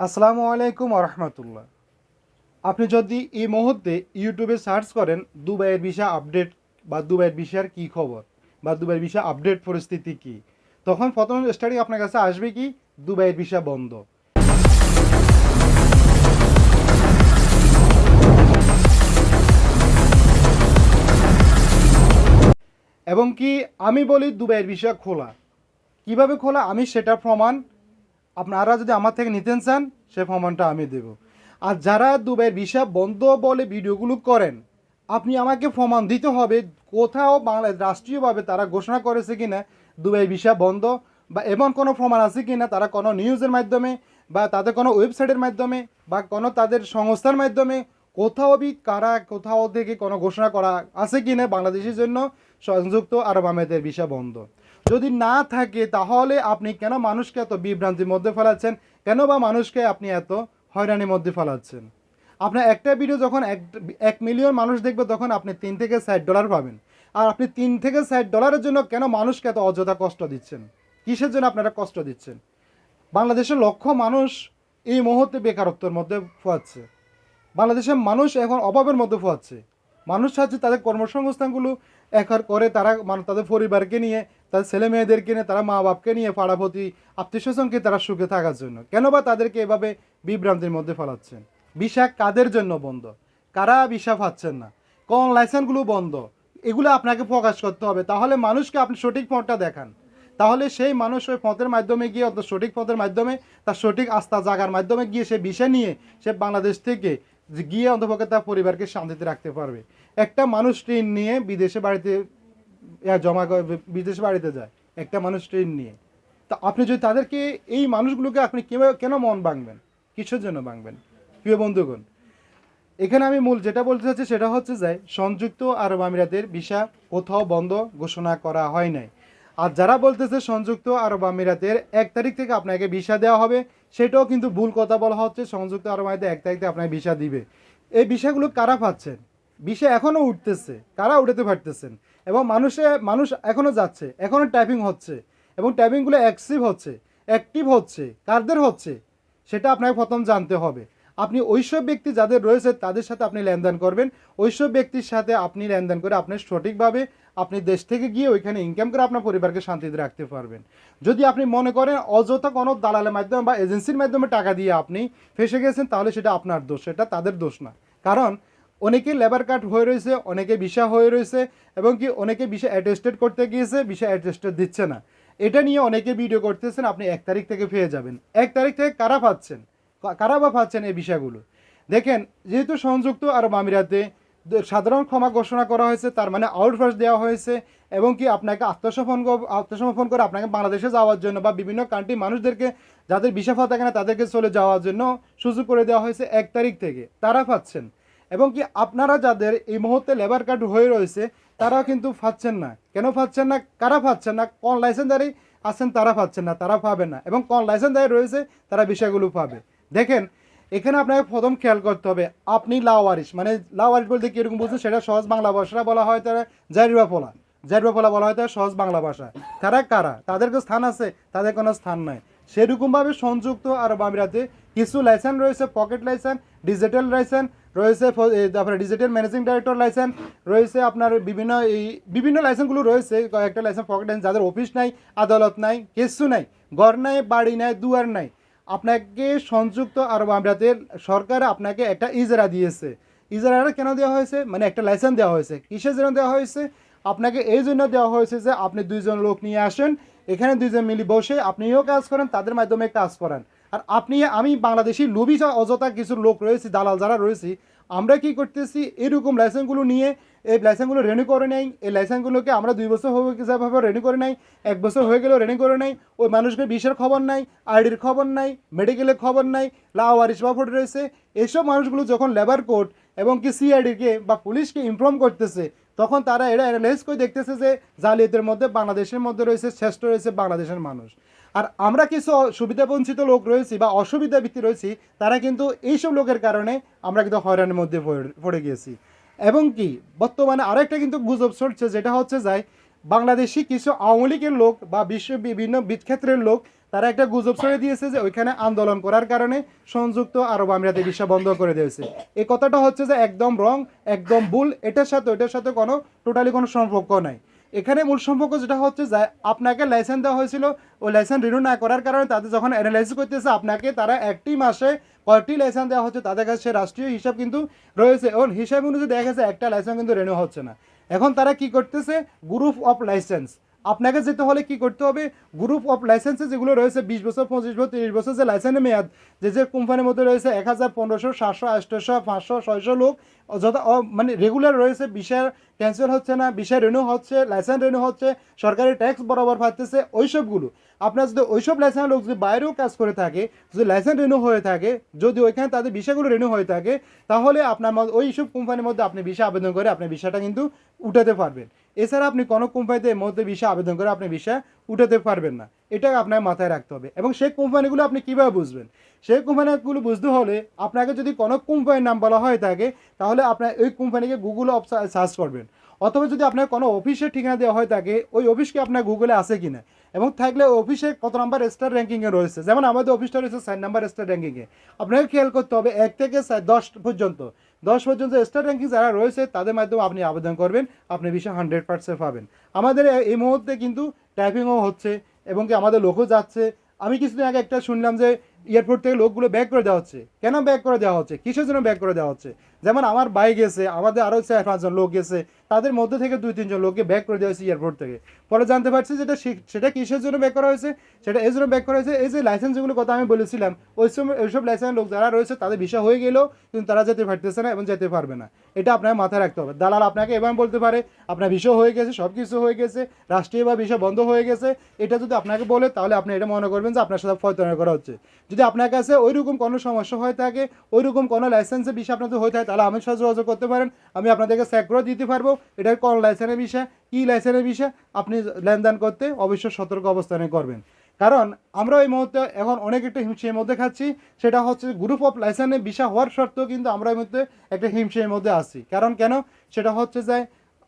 আসসালামু আলাইকুম রহমতুল্লাহ আপনি যদি এই মুহূর্তে ইউটিউবে সার্চ করেন দুবাইয়ের ভিসা আপডেট বা দুবাইয়ের ভিসার কী খবর বা দুবাইয়ের ভিসা আপডেট পরিস্থিতি কি, তখন প্রথম স্টাডি আপনার কাছে আসবে কি, দুবাইয়ের ভিসা বন্ধ। এবং কি আমি বলি দুবাইয়ের ভিসা খোলা। কীভাবে খোলা আমি সেটা প্রমাণ আপনারা যদি আমার থেকে নিতেন চান, সে প্রমাণটা আমি দেব। আর যারা দুবাইয়ের ভিসা বন্ধ বলে ভিডিওগুলো করেন, আপনি আমাকে প্রমাণ দিতে হবে কোথাও বাংলাদেশ রাষ্ট্রীয়ভাবে তারা ঘোষণা করেছে কিনা দুবাই ভিসা বন্ধ, বা এমন কোনো প্রমাণ আছে কি না তারা কোনো নিউজের মাধ্যমে, বা তাদের কোনো ওয়েবসাইটের মাধ্যমে, বা কোনো তাদের সংস্থার মাধ্যমে কোথাও বি কারা কোথাও থেকে কোনো ঘোষণা করা আছে কি না বাংলাদেশের জন্য, সংযুক্ত আরব আমেদের ভিসা বন্ধ। যদি না থাকে, তাহলে আপনি কেন মানুষকে এত বিভ্রান্তির মধ্যে ফেলাচ্ছেন? কেন বা মানুষকে আপনি এত হয়রানির মধ্যে ফেলাচ্ছেন? আপনার একটা ভিডিও যখন এক এক মিলিয়ন মানুষ দেখবে, তখন আপনি তিন থেকে ষাট ডলার পাবেন। আর আপনি তিন থেকে ষাট ডলারের জন্য কেন মানুষকে এত অযথা কষ্ট দিচ্ছেন? কিসের জন্য আপনারা কষ্ট দিচ্ছেন? বাংলাদেশের লক্ষ মানুষ এই মুহূর্তে বেকারত্বের মধ্যে ফোয়াচ্ছে। বাংলাদেশের মানুষ এখন অভাবের মধ্যে ফোয়াচ্ছে। মানুষ চাচ্ছে তাদের কর্মসংস্থানগুলো একার করে তারা মানে তাদের পরিবারকে নিয়ে তাদের ছেলে মেয়েদেরকে নিয়ে, তারা মা বাপকে নিয়ে পাড়াপতি, আত্মীয় স্বজনকে তারা সুখে থাকার জন্য। কেন বা তাদেরকে এভাবে বিভ্রান্তির মধ্যে ফেলাচ্ছেন? ভিসা কাদের জন্য বন্ধ? কারা ভিসা পাচ্ছেন না? কোন লাইসেন্সগুলো বন্ধ? এগুলো আপনাকে প্রকাশ করতে হবে। তাহলে মানুষকে আপনি সঠিক পথটা দেখান। তাহলে সেই মানুষ ওই পথের মাধ্যমে গিয়ে অত সঠিক পথের মাধ্যমে, তার সঠিক আস্থা জাগার মাধ্যমে গিয়ে সে বিষয় নিয়ে, সে বাংলাদেশ থেকে গিয়ে অন্তপক্ষে তার পরিবারকে শান্তিতে রাখতে পারবে। একটা মানুষ ট্রেন নিয়ে বিদেশে বাড়িতে জমা বিদেশে বাড়িতে যায়, একটা মানুষ ট্রেন নিয়ে। তা আপনি যদি তাদেরকে এই মানুষগুলোকে আপনি কেন কেন মন ভাঙবেন? কিসের জন্য ভাঙবেন? প্রিয় বন্ধুগণ, এখানে আমি মূল যেটা বলতে চাচ্ছি সেটা হচ্ছে যে, সংযুক্ত আরব আমিরাতের ভিসা কোথাও বন্ধ ঘোষণা করা হয় নাই। আর যারা বলতেছে সংযুক্ত আরব আমিরাতের এক তারিখ থেকে আপনাকে ভিসা দেওয়া হবে, সেটাও কিন্তু ভুল কথা বলা হচ্ছে। সংযুক্ত আরব আমিরাতে এক তারিখ থেকে আপনাকে ভিসা দিবে। এই বিষয়গুলো কারা পাচ্ছেন? বিষয় এখনও উঠতেছে কারা উঠাতে পারতেছেন। এবং মানুষে, মানুষ এখনও যাচ্ছে এখনও টাইপিং হচ্ছে, এবং টাইপিংগুলো অ্যাক্টিভ হচ্ছে অ্যাক্টিভ হচ্ছে কারদের হচ্ছে, সেটা আপনাকে প্রথম জানতে হবে। আপনি ওইসব ব্যক্তি যাদের রয়েছে, তাদের সাথে আপনি লেনদেন করবেন, ওইসব ব্যক্তির সাথে আপনি লেনদেন করে আপনি সঠিকভাবে আপনি দেশ থেকে গিয়ে ওইখানে ইনকাম করে আপনার পরিবারকে শান্তিতে রাখতে পারবেন। যদি আপনি মনে করেন অযথা কোনো দালালের মাধ্যমে বা এজেন্সির মাধ্যমে টাকা দিয়ে আপনি ফেসে গেছেন, তাহলে সেটা আপনার দোষ, সেটা তাদের দোষ না। কারণ অনেকে লেবার কার্ড হয়ে রয়েছে, অনেকে ভিসা হয়ে রয়েছে, এবং কি অনেকে ভিসা অ্যাটেস্টেড করতে গিয়েছে ভিসা অ্যাটেস্টেড দিচ্ছে না। এটা নিয়ে অনেকে ভিডিও করতেছেন, আপনি এক তারিখ থেকে পেয়ে যাবেন। এক তারিখ থেকে কারা পাচ্ছেন? কারা বা পাচ্ছেন এই বিষয়গুলো? দেখেন, যেহেতু সংযুক্ত আরব আমিরাতে সাধারণ ক্ষমা ঘোষণা করা হয়েছে, তার মানে আউটফাস দেওয়া হয়েছে, এবং কি আপনাকে আত্মসমর্পণ আত্মসমর্পণ করে আপনাকে বাংলাদেশে যাওয়ার জন্য বা বিভিন্ন কান্ট্রি মানুষদেরকে যাদের বিশাফা থাকে না তাদেরকে চলে যাওয়ার জন্য সুযোগ করে দেওয়া হয়েছে এক তারিখ থেকে। তারা পাচ্ছেন। এবং কি আপনারা যাদের এই মুহূর্তে লেবার কার্ড হয়ে রয়েছে তারা কিন্তু পাচ্ছেন না। কেন পাচ্ছেন না? কারা পাচ্ছেন না? কোন লাইসেন্সদারি আছেন তারা পাচ্ছেন না, তারা পাবে না। এবং কোন লাইসেন্সদারি রয়েছে, তারা বিষয়গুলো পাবে। দেখেন, এখানে আপনাকে প্রথম খেয়াল করতে হবে, আপনি লাওয়ারিশ মানে লাওয়ারিশ বলতে কীরকম বুঝছেন সেটা সহজ বাংলা ভাষা বলা হয় তারা জারিবা পোলা। জারিবা পোলা বলা হয় তারা সহজ বাংলা ভাষা তারা কারা? তাদের কোনো স্থান আছে, তাদের কোনো স্থান নাই। সেরকমভাবে সংযুক্ত আরব আমিরাতে কিছু লাইসেন্স রয়েছে পকেট লাইসেন্স ডিজিটাল লাইসেন্স রয়েছে তারপরে ডিজিটাল ম্যানেজিং ডাইরেক্টর লাইসেন্স, রয়েছে আপনার বিভিন্ন এই, বিভিন্ন লাইসেন্সগুলো রয়েছে, কয়েকটা লাইসেন্স পকেট লাইসেন্স যাদের অফিস নাই, আদালত নাই কিছু নাই, ঘর নাই, বাড়ি নাই, দুয়ার নাই। আপনাকে সংযুক্ত আরব আমিরাতের সরকার আপনাকে একটা ইজারা দিয়েছে। ইজারাটা কেন দেওয়া হয়েছে? মানে একটা লাইসেন্স দেওয়া হয়েছে। কিসের জন্য দেওয়া হয়েছে? আপনাকে এই জন্য দেওয়া হয়েছে যে আপনি দুইজন লোক নিয়ে আসেন, এখানে দুইজন মিলি বসে আপনিও কাজ করেন, তাদের মাধ্যমে কাজ করান। আর আপনি, আমি বাংলাদেশি লোভী অযথা কিছু লোক রয়েছে, দালাল যারা রয়েছে, আমরা কি করতেছি? এরকম লাইসেন্সগুলো নিয়ে, এই লাইসেন্সগুলো রেনি করে নেই, এই লাইসেন্সগুলোকে আমরা দুই বছর হয়ে যেভাবে রেনি করে নেই, এক বছর হয়ে গেলেও রেনি করে নেই, ওই মানুষকে বিষের খবর নাই, আইডির খবর নাই মেডিকেলের খবর নাই লাওয়ারিশ বাফট রয়েছে, এইসব মানুষগুলো যখন লেবার কোর্ট এবং কি সিআইডিকে বা পুলিশকে ইনফর্ম করতেছে তখন তারা এরা অ্যানালাইজ করে দেখতেছে যে জালিয়াতের মধ্যে বাংলাদেশের মধ্যে রয়েছে, শ্রেষ্ঠ রয়েছে বাংলাদেশের মানুষ। আর আমরা কিছু সুবিধা বঞ্চিত লোক রয়েছি বা অসুবিধা ভিত্তি রয়েছি, তারা কিন্তু এইসব লোকের কারণে আমরা কিন্তু হয়রানির মধ্যে পড়ে- গিয়েছি। এবং কি, বর্তমানে আরেকটা কিন্তু গুজব চলছে, যেটা হচ্ছে যায় বাংলাদেশি কিছু আওয়ামী লীগের লোক বা বিশ্ব বিভিন্ন বিদ ক্ষেত্রের লোক তারা একটা গুজব ছড়িয়ে দিয়েছে যে ওইখানে আন্দোলন করার কারণে সংযুক্ত আরব আমিরাতে ভিসা বন্ধ করে দিয়েছে। এই কথাটা হচ্ছে যে একদম রং একদম ভুল, এটার সাথে ওইটার সাথে কোনো টোটালি কোনো সম্পর্ক নাই। এখানে মূল সম্পর্ক যেটা হচ্ছে যে আপনাকে লাইসেন্স দেওয়া হয়েছিল, ওই লাইসেন্স রিনিউ না করার কারণে তাদের যখন অ্যানালাইসিস করতেছে, আপনাকে তারা একটি মাসে কয়টি লাইসেন্স দেওয়া হচ্ছে, তাদের কাছে রাষ্ট্রীয় হিসাব কিন্তু রয়েছে। এবং হিসাব অনুযায়ী দেখা গেছে, একটা লাইসেন্স কিন্তু রিনিউ হচ্ছে না। এখন তারা কি করতেছে গ্রুপ অফ লাইসেন্স আপনাকে যেতে হলে কি করতে হবে? গ্রুপ অফ লাইসেন্সে যেগুলো রয়েছে বিশ বছর, পঁচিশ বছর, তিরিশ বছর, যে লাইসেন্সের মেয়াদ। যে যে কোম্পানির মধ্যে রয়েছে এক হাজার পনেরোশো, সাতশো আটশোশো পাঁচশো, ছয়শো লোক। যথা মানে রেগুলার রয়েছে বিষয় ক্যান্সেল হচ্ছে না বিষয় রেনু হচ্ছে লাইসেন্স রেনু হচ্ছে, সরকারি ট্যাক্স বরাবর পাচ্ছে ওইসবগুলো। আপনার যদি ওইসব লাইসেন্স লোক যদি বাইরেও কাজ করে থাকে, যদি লাইসেন্স রেনু হয়ে থাকে, যদি ওইখানে তাদের বিষয়গুলো রেনু হয়ে থাকে, তাহলে আপনার ওই সব কোম্পানির মধ্যে আপনি বিষয় আবেদন করে আপনি বিষয়টা কিন্তু উঠাতে পারবেন। এছাড়া আপনি কোনো কোম্পানিতে এর মধ্যে ভিসা আবেদন করে আপনি ভিসা উঠাতে পারবেন না। এটা আপনার মাথায় রাখতে হবে। এবং সেই কোম্পানিগুলো আপনি কীভাবে বুঝবেন? সেই কোম্পানিগুলো বুঝতে হলে আপনাকে যদি কোনো কোম্পানির নাম বলা হয়ে থাকে, তাহলে আপনার ওই কোম্পানিকে গুগল অফ সার্চ করবেন। অথবা যদি আপনার কোনো অফিসের ঠিকানা দেওয়া হয় থাকে, ওই অফিসকে আপনার গুগলে আছে কিনা? এবং থাকলে অফিসে কত নাম্বার স্টার র্যাঙ্কিংয়ে রয়েছে? যেমন আমাদের অফিসটা রয়েছে চার নাম্বার স্টার র্যাঙ্কিংয়ে আপনাকে খেয়াল করতে হবে এক থেকে দশ পর্যন্ত। দশ পর্যন্ত স্টার র্যাঙ্কিং যারা রয়েছে, তাদের মাধ্যমে আপনি আবেদন করবেন। আপনি বিষয় হান্ড্রেড পার্সেন্ট পাবেন। আমাদের এই মুহূর্তে কিন্তু টাইপিংও হচ্ছে এবং কি আমাদের লোকও যাচ্ছে। আমি কিছুদিন আগে একটা শুনলাম যে এয়ারপোর্ট থেকে লোকগুলো ব্যাক করে দেওয়া হচ্ছে। কেন ব্যাক করে দেওয়া হচ্ছে? কিসের জন্য ব্যাক করে দেওয়া হচ্ছে? যেমন আমার ভাই গেছে, আমাদের আরও চার পাঁচজন লোক গেছে, তাদের মধ্যে থেকে দুই তিনজন লোককে ব্যাক করে দেওয়া হয়েছে এয়ারপোর্ট থেকে। পরে জানতে পারছি যেটা সেটা কিসের জন্য ব্যাক করা হয়েছে? সেটা এই জন্য ব্যাক করা হয়েছে? এই যে লাইসেন্সগুলো কথা আমি বলেছিলাম, ওই সময় ওইসব লাইসেন্স লোক যারা রয়েছে, তাদের ভিসা হয়ে গেলেও কিন্তু তারা যেতে পারতেছে না এবং যেতে পারবে না। এটা আপনার মাথায় রাখতে হবে। দালাল আপনাকে এবার বলতে পারে, আপনার ভিসা হয়ে গেছে সব কিছু হয়ে গেছে, রাষ্ট্রীয় বা ভিসা বন্ধ হয়ে গেছে। এটা যদি আপনাকে বলে, তাহলে আপনি এটা মনে করবেন যে আপনার সাথে ফয়তনা করা হচ্ছে। যদি আপনার কাছে ওইরকম কোনো সমস্যা হয়ে থাকে, ওইরকম কোনো লাইসেন্সের বিষয় আপনাদের হয়ে থাকে, তাহলে আমার সাথে যোগাযোগ করতে পারেন, আমি আপনাদেরকে চেক করে দিতে পারব, এটা কোন লাইসেন্সের বিষয়, কী লাইসেন্সের বিষয়, আপনি লেনদেন করতে অবশ্যই সতর্ক অবস্থানে করবেন। কারণ আমরা এই মুহূর্তে এখন অনেক একটা হিমশির মধ্যে খাচ্ছি, সেটা হচ্ছে গ্রুপ অফ লাইসেন্সের বিষয় হওয়ার সত্ত্বেও কিন্তু আমরা এই মুহূর্তে একটা হিমশির মধ্যে আছি। কারণ কেন? সেটা হচ্ছে যে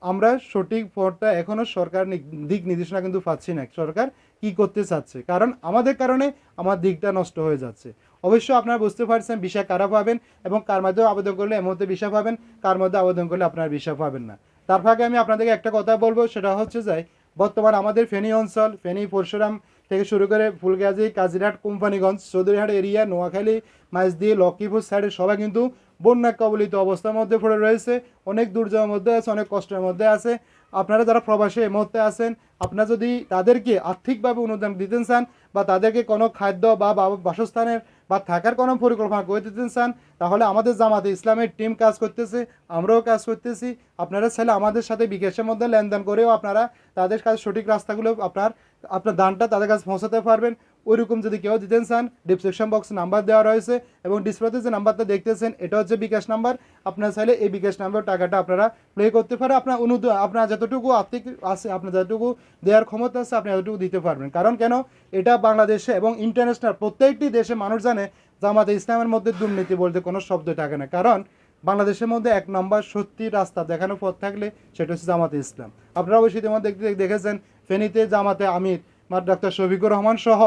আমরা সঠিক পথটা এখনও সরকার দিক নির্দেশনা কিন্তু পাচ্ছি না, সরকার কি করতে চাচ্ছে? কারণ আমাদের কারণে আমার দিকটা নষ্ট হয়ে যাচ্ছে। অবশ্যই আপনারা বুঝতে পারছেন বিষয় কারা পাবেন এবং কার মাধ্যমে আবেদন করলে এর মধ্যে বিষয় পাবেন, কার মধ্যে আবেদন করলে আপনারা বিষয় পাবেন না। তার ফাঁকে আমি আপনাদেরকে একটা কথা বলব, সেটা হচ্ছে যে, বর্তমান আমাদের ফেনী অঞ্চল, ফেনী পরশুরাম থেকে শুরু করে ফুলগাজী, কাজিরহাট, কোম্পানিগঞ্জ, চৌধুরীহাট এরিয়া, নোয়াখালী মাইজদি লক্ষ্মীপুর সাইডের সবাই কিন্তু বন্যা কবলিত অবস্থার মধ্যে পড়ে রয়েছে। অনেক দুর্যোগের মধ্যে আছে, অনেক কষ্টের মধ্যে আছে। আপনারা যারা প্রবাসী এই মুহূর্তে আছেন, আপনারা যদি তাদেরকে আর্থিকভাবে অনুদান দিতে চান বা তাদেরকে কোনো খাদ্য বা- বাসস্থানের বা থাকার কোনো পরিকল্পনা করে দিতে চান, তাহলে আমাদের জামাতে ইসলামের টিম কাজ করতেছে, আমরাও কাজ করতেছি। আপনারা ছেলে আমাদের সাথে বিকাশের মধ্যে লেনদেন করেও আপনারা তাদের কাছে সঠিক রাস্তাগুলো আপনার আপনার দানটা তাদের কাছে পৌঁছাতে পারবেন। ওইরকম যদি কেউ দিতে চান ডিসক্রিপশন বক্সে নাম্বার দেওয়া রয়েছে এবং ডিসপ্লেতে যে নাম্বারটা দেখতেছেন, এটা হচ্ছে বিকাশ নাম্বার আপনারা চাইলে এই বিকাশ নাম্বার টাকাটা আপনারা প্লে করতে পারে আপনার অনুদ আপনার যতটুকু আর্থিক আছে, আপনার যতটুকু দেওয়ার ক্ষমতা আছে, আপনি এতটুকু দিতে পারবেন। কারণ কেন? এটা বাংলাদেশে এবং ইন্টারন্যাশনাল প্রত্যেকটি দেশে মানুষ জানে, জামাতে ইসলামের মধ্যে দুর্নীতি বলতে কোনো শব্দ থাকে না। কারণ বাংলাদেশের মধ্যে এক নম্বর সত্যি রাস্তা দেখানো পথ থাকলে সেটা হচ্ছে জামাতে ইসলাম। আপনারা অবশ্যই ইতিমধ্যে দেখতে দেখেছেন, ফেনীতে জামাতে আমির, মার ডাক্তার শফিকুর রহমান সহ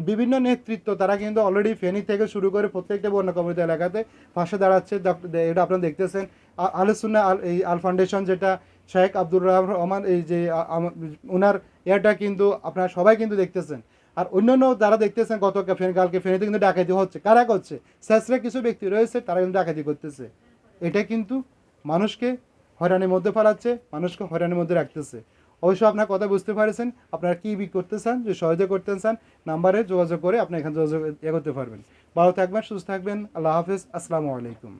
বিভিন্ন নেতৃত্ব, তারা কিন্তু অলরেডি ফেনী থেকে শুরু করে প্রত্যেকটা বন্য এলাকাতে পাশে দাঁড়াচ্ছে। এটা আপনারা দেখতেছেন। আ- আলোচনা আল, এই আল ফাউন্ডেশন যেটা শেখ আব্দুর রহমান, এই যে ওনার এটা কিন্তু আপনারা সবাই কিন্তু দেখতেছেন। আর অন্যান্য যারা দেখতেছেন, গত ফেন, কালকে ফেনীতে কিন্তু ডাকাতি হচ্ছে। কারা করছে? শেষরা কিছু ব্যক্তি রয়েছে, তারা কিন্তু ডাকাতি করতেছে। এটা কিন্তু মানুষকে হয়রানির মধ্যে ফেলাচ্ছে, মানুষকে হয়রানির মধ্যে রাখতেছে। অবশ্যই আপনার কথা বুঝতে পারছেন, আপনারা কী বি করতে চান যে সহজে করতে চান, নাম্বারে যোগাযোগ করে আপনি এখানে যোগাযোগ করতে পারবেন। ভালো থাকবেন, সুস্থ থাকবেন, আল্লাহ হাফেজ, আসসালামু আলাইকুম।